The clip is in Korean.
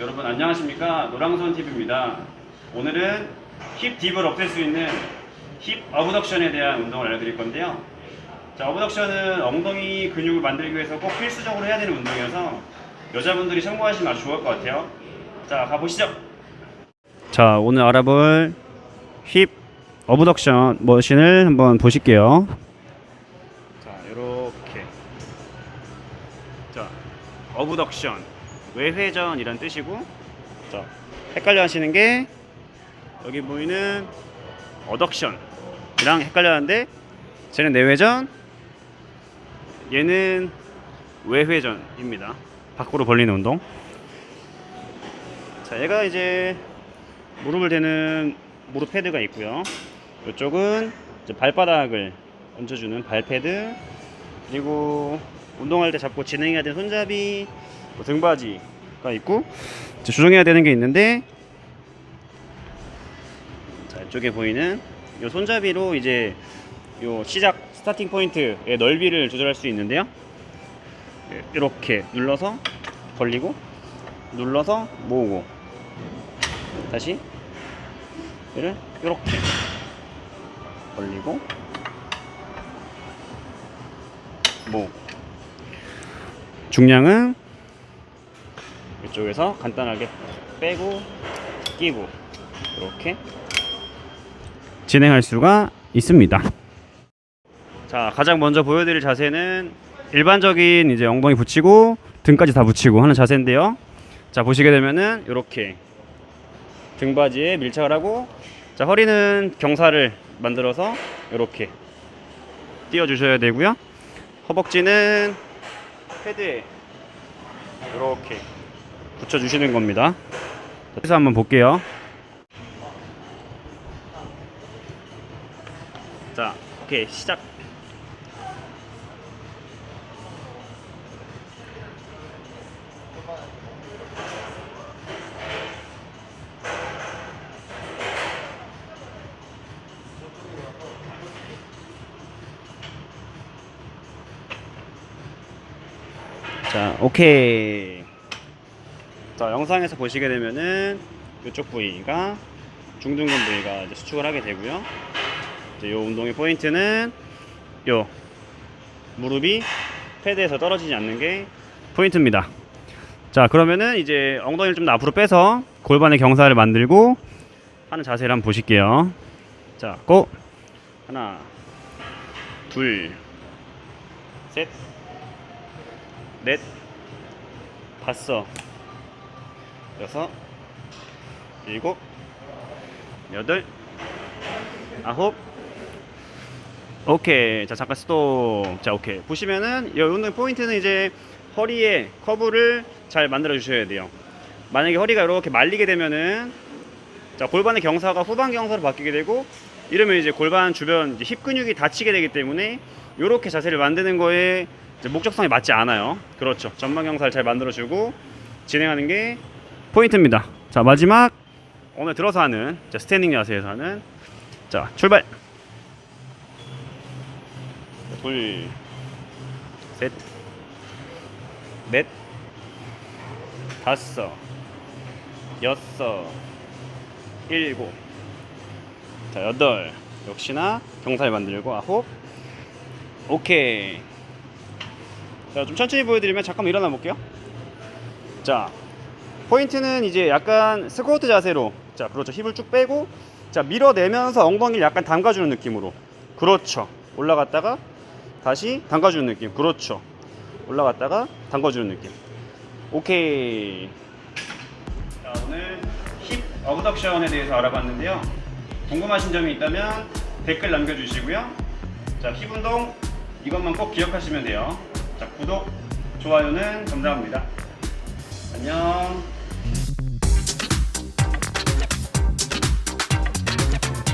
여러분 안녕하십니까 노랑손 TV입니다. 오늘은 힙 딥을 없앨 수 있는 힙 어브덕션에 대한 운동을 알려드릴 건데요. 자 어브덕션은 엉덩이 근육을 만들기 위해서 꼭 필수적으로 해야 되는 운동이어서 여자분들이 참고하시면 아주 좋을 것 같아요. 자 가보시죠. 자 오늘 알아볼 힙 어브덕션 머신을 한번 보실게요. 자 이렇게 자 어브덕션 외회전 이란 뜻이고 자 헷갈려 하시는 게 여기 보이는 어덕션이랑 헷갈려 하는데 쟤는 내회전 얘는 외회전입니다. 밖으로 벌리는 운동. 자 얘가 이제 무릎을 대는 무릎 패드가 있고요. 이쪽은 발바닥을 얹어주는 발패드. 그리고 운동할 때 잡고 진행해야 되는 손잡이 뭐 등받이 가 있고 이제 조정해야 되는 게 있는데 자 이쪽에 보이는 이 손잡이로 이제 요 시작 스타팅 포인트의 넓이를 조절할 수 있는데요. 예, 이렇게 눌러서 벌리고 눌러서 모으고 다시 얘를 이렇게 벌리고 모으고. 중량은 이쪽에서 간단하게 빼고 끼고 이렇게 진행할 수가 있습니다. 자, 가장 먼저 보여드릴 자세는 일반적인 이제 엉덩이 붙이고 등까지 다 붙이고 하는 자세인데요. 자, 보시게 되면은 이렇게 등받이에 밀착을 하고 자, 허리는 경사를 만들어서 이렇게 띄워 주셔야 되고요. 허벅지는 패드에 이렇게 붙여 주시는 겁니다. 그래서 한번 볼게요. 자, 오케이 시작. 자, 오케이. 자, 영상에서 보시게 되면은 이쪽 부위가 중둔근 부위가 이제 수축을 하게 되고요. 이제 요 운동의 포인트는 요 무릎이 패드에서 떨어지지 않는 게 포인트입니다. 자, 그러면은 이제 엉덩이를 좀 더 앞으로 빼서 골반의 경사를 만들고 하는 자세를 한번 보실게요. 자, 고! 하나, 둘, 셋, 넷, 다섯, 여섯, 일곱, 여덟, 아홉. 오케이. 자, 잠깐 스톱. 자, 오케이. 보시면은 이 운동 포인트는 이제 허리에 커브를 잘 만들어 주셔야 돼요. 만약에 허리가 이렇게 말리게 되면은 자, 골반의 경사가 후방 경사로 바뀌게 되고 이러면 이제 골반 주변 이제 힙 근육이 다치게 되기 때문에 이렇게 자세를 만드는 거에 목적성이 맞지 않아요. 그렇죠. 전방 경사를 잘 만들어 주고 진행하는 게 포인트입니다. 자, 마지막 오늘 들어서 하는 자, 스탠딩 자세에서 하는 자, 출발. 둘, 셋, 넷, 다섯, 여섯, 일곱, 자, 여덟. 역시나 경사를 만들고 아홉. 오케이. 자, 좀 천천히 보여드리면 잠깐만 일어나 볼게요. 자, 포인트는 이제 약간 스쿼트 자세로 자 그렇죠. 힙을 쭉 빼고 자 밀어내면서 엉덩이를 약간 담가주는 느낌으로. 그렇죠. 올라갔다가 다시 담가주는 느낌. 그렇죠. 올라갔다가 담가주는 느낌. 오케이. 자 오늘 힙 어브덕션에 대해서 알아봤는데요. 궁금하신 점이 있다면 댓글 남겨주시고요. 자힙 운동 이것만 꼭 기억하시면 돼요. 자 구독 좋아요는 감사합니다. 안녕